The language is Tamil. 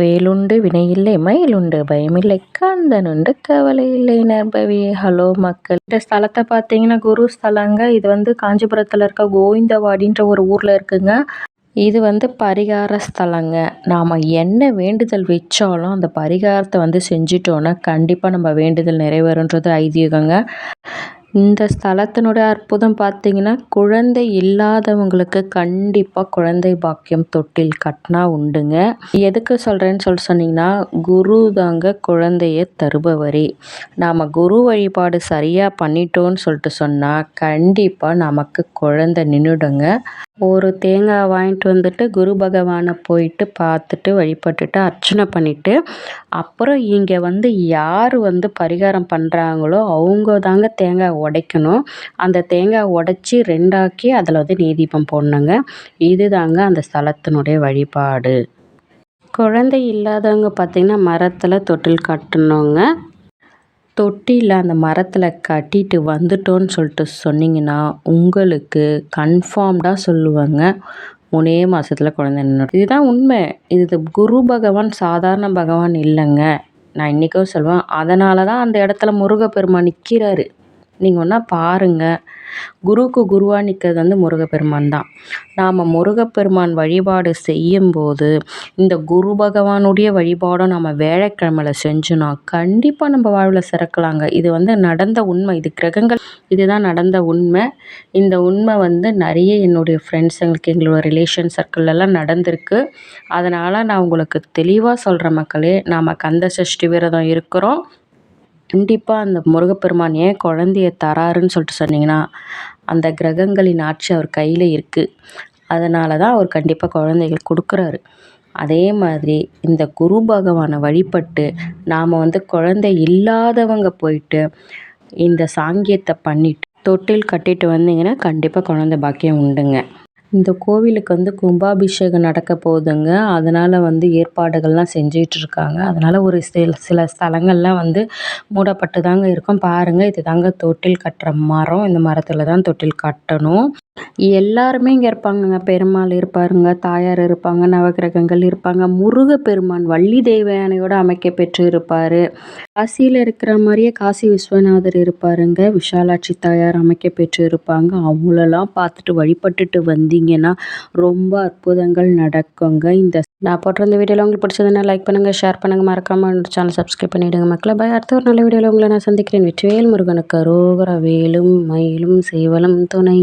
வேலுண்டு வினையில்லை மயிலுண்டு பயமில்லை கந்தனுண்டு கவலை இல்லை நற்பவி ஹலோ மக்கள். இந்த ஸ்தலத்தை பார்த்தீங்கன்னா குரு ஸ்தலங்க. இது வந்து காஞ்சிபுரத்தில் இருக்க கோவிந்தவாடின்ற ஒரு ஊரில் இருக்குங்க. இது வந்து பரிகார ஸ்தலங்க. நாம் என்ன வேண்டுதல் வச்சாலும் அந்த பரிகாரத்தை வந்து செஞ்சிட்டோன்னா கண்டிப்பாக நம்ம வேண்டுதல் நிறைவேறுன்றது ஐதீகங்க. இந்த ஸ்தலத்தினுடைய அற்புதம் பார்த்தீங்கன்னா குழந்தை இல்லாதவங்களுக்கு கண்டிப்பாக குழந்தை பாக்கியம் தொட்டில் கட்டினா உண்டுங்க. எதுக்கு சொல்கிறேன்னு சொல்லி சொன்னீங்கன்னா குரு தாங்க குழந்தைய தருபவரி. நாம் குரு வழிபாடு சரியாக பண்ணிட்டோன்னு சொல்லிட்டு சொன்னால் கண்டிப்பாக நமக்கு குழந்தை நின்றுடுங்க ஒரு தேங்காய் வாங்கிட்டு வந்துட்டு குரு பகவானை போயிட்டு பார்த்துட்டு வழிபட்டுட்டு அர்ச்சனை பண்ணிவிட்டு அப்புறம் இங்கே வந்து யார் வந்து பரிகாரம் பண்ணுறாங்களோ அவங்க தாங்க தேங்காய் உடைக்கணும். அந்த தேங்காய் உடச்சி ரெண்டாக்கி அதில் வந்து நீதீபம் போடணுங்க. இது தாங்க அந்த ஸ்தலத்தினுடைய வழிபாடு. குழந்தை இல்லாதவங்க பார்த்திங்கன்னா மரத்தில் தொட்டில் கட்டணுங்க. தொட்டியில் அந்த மரத்தில் கட்டிட்டு வந்துட்டோன்னு சொல்லிட்டு சொன்னீங்கன்னா உங்களுக்கு கன்ஃபார்ம்டாக சொல்லுவாங்க. மூணே மாதத்தில் குழந்தை நின்று இதுதான் உண்மை. இது குரு பகவான் சாதாரண பகவான் இல்லைங்க. நான் இன்றைக்கும் சொல்லுவேன். அதனால தான் அந்த இடத்துல முருகப்பெருமான் நிற்கிறாரு நீங்கள் ஒன்றா பாருங்கள் குருவுக்கு குருவாக நிற்கிறது வந்து முருகப்பெருமான் தான். நாம் முருகப்பெருமான் வழிபாடு செய்யும்போது இந்த குரு பகவானுடைய வழிபாடும் நம்ம வேலைக்கிழமையில் செஞ்சோன்னா கண்டிப்பாக நம்ம வாழ்வில் சிறக்கலாங்க. இது வந்து நடந்த உண்மை. இது கிரகங்கள் இதுதான் நடந்த உண்மை. இந்த உண்மை வந்து நிறைய என்னுடைய ஃப்ரெண்ட்ஸுங்களுக்கு எங்களோட ரிலேஷன் சர்க்கிள்லலாம் நடந்திருக்கு. அதனால் நான் உங்களுக்கு தெளிவாக சொல்கிற மக்களே நாம் கந்த சஷ்டி விரதம் இருக்கிறோம். கண்டிப்பாக அந்த முருகப்பெருமான் ஏன் குழந்தைய தராருன்னு சொல்லிட்டு சொன்னீங்கன்னா அந்த கிரகங்களின் ஆட்சி அவர் கையில் இருக்குது அதனால தான் அவர் கண்டிப்பாக குழந்தைகள் கொடுக்குறாரு. அதே மாதிரி இந்த குரு பகவானை வழிபட்டு நாம் வந்து குழந்தை இல்லாதவங்க போயிட்டு இந்த சாங்கியத்தை பண்ணிட்டு தொட்டில் கட்டிட்டு வந்தீங்கன்னா கண்டிப்பாக குழந்தை பாக்கியம் உண்டுங்க. இந்த கோவிலுக்கு வந்து கும்பாபிஷேகம் நடக்க போகுதுங்க. அதனால் வந்து ஏற்பாடுகள்லாம் செஞ்சிகிட்ருக்காங்க அதனால் ஒரு சில சில ஸ்தலங்கள்லாம் வந்து மூடப்பட்டு தாங்க இருக்கும். பாருங்கள் இது தாங்க தொட்டில் கட்டுற மரம். இந்த மரத்தில் தான் தொட்டில் கட்டணும். எல்லாருமே இங்கே இருப்பாங்கங்க. பெருமாள் இருப்பாருங்க தாயார் இருப்பாங்க நவகிரகங்கள் இருப்பாங்க. முருகப்பெருமான் வள்ளி தெய்வயானையோடு அமைக்க பெற்று இருப்பார். காசியில் இருக்கிற மாதிரியே காசி விஸ்வநாதர் இருப்பாருங்க. விஷாலாட்சி தாயார் அமைக்க பெற்று இருப்பாங்க. அவங்களெல்லாம் பார்த்துட்டு வழிபட்டுட்டு வந்தீங்கன்னா ரொம்ப அற்புதங்கள் நடக்குங்க. இந்த நான் போட்ட இந்த வீடியோவில் உங்களுக்கு பிடிச்சதுன்னா லைக் பண்ணுங்கள் ஷேர் பண்ணுங்கள் மறக்காமல் சேனல் சப்ஸ்கிரைப் பண்ணிவிடுங்க மக்களை. பாய் அடுத்த ஒரு நல்ல வீடியோவில் உங்களை நான் சந்திக்கிறேன். வெற்றிவேல் முருகனுக்கு அரோகர வேலும் மயிலும் சேவலும் துணை.